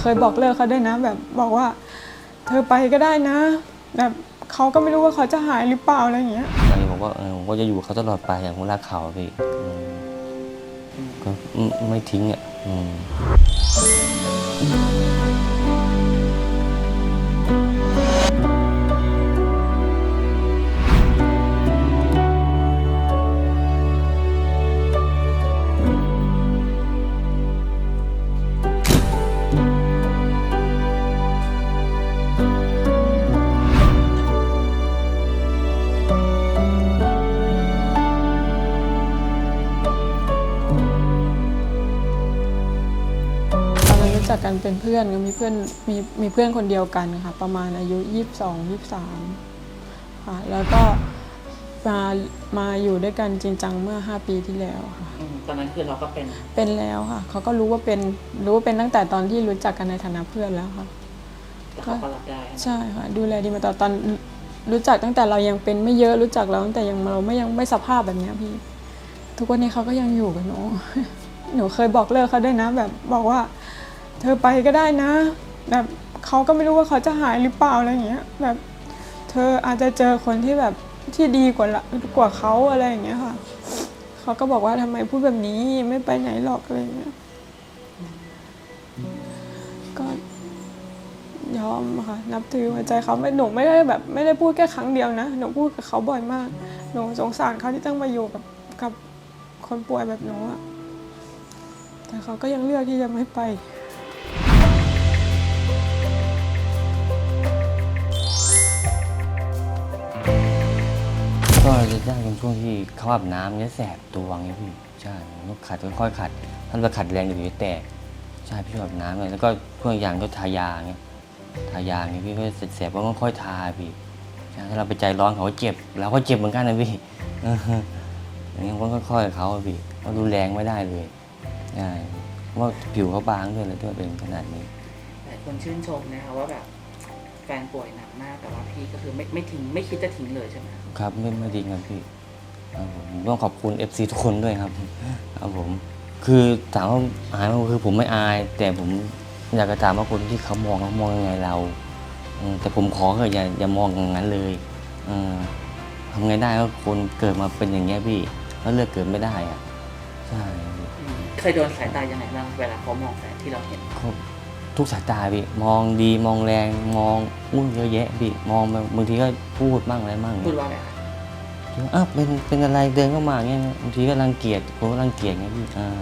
เคยบอกเลิกเขาด้วยนะ แบบบอกว่า เธอไปก็ได้นะ แบบเขาก็ไม่รู้ว่าเขาจะหายหรือเปล่าอะไรอย่างเงี้ยตอนนี้ผมว่าเออผมก็จะอยู่กับเขาตลอดไปอย่างผมรักเขาพี่อืมก็ไม่ไม่ทิ้งอะอืม จักกันเป็นเพื่อนก็มีเพื่อนมีมีเพื่อนคนเดียวกันค่ะประมาณอายุยี่สิบสองยี่สิบสามค่ะแล้วก็มามาอยู่ด้วยกันจริงจังเมื่อ 5 ปีที่แล้วค่ะอืมตอนนั้นคือเราก็เป็นเป็นแล้วค่ะเขาก็รู้ว่าเป็นรู้ว่าเป็นตั้งแต่ตอนที่รู้จักกันในฐานะเพื่อนแล้วค่ะ แต่เขาก็รับได้ใช่ค่ะดูแลดีมาตลอดตอนรู้จักตั้งแต่เรายังเป็นไม่เยอะรู้จักเราตั้งแต่ยังเราไม่ยังไม่สภาพแบบเนี้ยพี่ ทุกวันนี้เขาก็ยังอยู่กับหนู หนูเคยบอกเลิกเขาด้วยนะ แบบบอกว่า เธอไปก็ได้นะ แบบเขาก็ไม่รู้ว่าเขาจะหายหรือเปล่าอะไรอย่างเงี้ย แบบเธออาจจะเจอคนที่แบบที่ดีกว่าละกว่าเขาอะไรอย่างเงี้ยค่ะ เขาก็บอกว่าทำไมพูดแบบนี้ไม่ไปไหนหรอกอะไรอย่างเงี้ย ก็ยอมค่ะนับถือหัวใจเขาไม่หนูไม่ได้แบบไม่ได้พูดแค่ครั้งเดียวนะหนูพูดกับเขาบ่อยมาก หนูสงสารเขาที่ต้องมาอยู่กับกับคนป่วยแบบหนูอะแต่เขาก็ยังเลือกที่จะไม่ไป ก็จะยากตรงช่วงที่เขาอาบน้ำเนี่ยแสบตัวไงพี่ใช่ต้องขัดค่อยๆขัดท่านไปขัดแรงเดี๋ยวจะแตกใช่พี่อาบน้ำเลยแล้วก็พวกอย่างก็ทายาไงทายาไงพี่ก็แสบๆก็ค่อยๆทาพี่ใช่ถ้าเราไปใจร้อนเขาก็เจ็บเราก็เจ็บเหมือนกันนะพี่อย่างนี้ก็ค่อยๆเขาพี่เราดูแรงไม่ได้เลยใช่เพราะว่าผิวเขาบางด้วยเลยด้วยเป็นขนาดนี้หลายคนชื่นชมนะคะว่าแบบ ฟนป่วยหนักมาก แต่ว่าพี่ก็คือไม่ไม่ทิ้งไม่คิดจะทิ้งเลยใช่ไหมครับไม่ไม่ดีครับพี่ครับผมต้องขอบคุณ FC ทุกคนด้วยครับครับผมคือถามว่าอายไหมคือผมไม่อาย แต่ผมอยากจะถามว่าคนที่เขามองเขามองยังไงเราอืมแต่ผมขอเถอะอย่าอย่ามองอย่างนั้นเลยเออทำไงได้ก็คนเกิดมาเป็นอย่างเงี้ยพี่แล้วเลือกเกิดไม่ได้อะใช่พี่อืมเคยโดนสายตายังไงบ้างเวลาเขามองแฟนที่เราเห็น ก็ ทุกสายตาพี่มองดีมองแรงมองอุ้ยเยอะแยะพี่มองแบบบางทีก็พูดบ้างอะไรบ้างพูดว่าอะไรคะอ้าวเป็นเป็นอะไรเดินเข้ามาเงี้ยบางทีก็รังเกียจผมก็รังเกียจไงพี่อ่า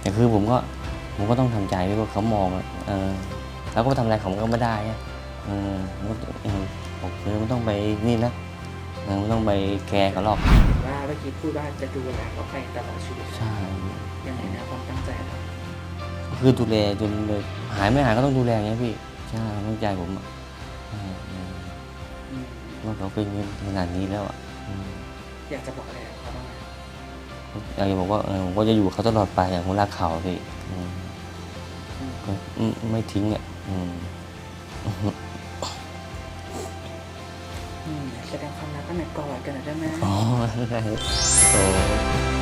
แต่คือผมก็ผมก็ต้องทำใจพี่ว่าเขามองอะเออแล้วก็ทำอะไรเขาก็ไม่ได้อะเออมันก็เออบอกเออไม่ต้องไปนี่นะเออไม่ต้องไปแคร์เขาหรอกว่าเมื่อกี้พูดว่าจะดูแลเขาไปตลอดชีวิตใช่ยังไงนะความตั้งใจเรา คือดูแลจนเลยหายไม่หายก็ต้องดูแลไงพี่ใช่ตั้งใจผมอะใช่เอออืมว่าเขาเป็นขนาดนี้แล้วอะอืมอยากจะบอกอะไรกับเขาบ้างไหมอยากจะบอกว่าเออผมก็จะอยู่กับเขาตลอดไปอย่างผมรักเขาพี่อืมอืมก็ไม่ไม่ทิ้งอะอืมอืมแสดงความรักกันหน่อยกอดกันหน่อยได้ไหม อ๋อได้โอ้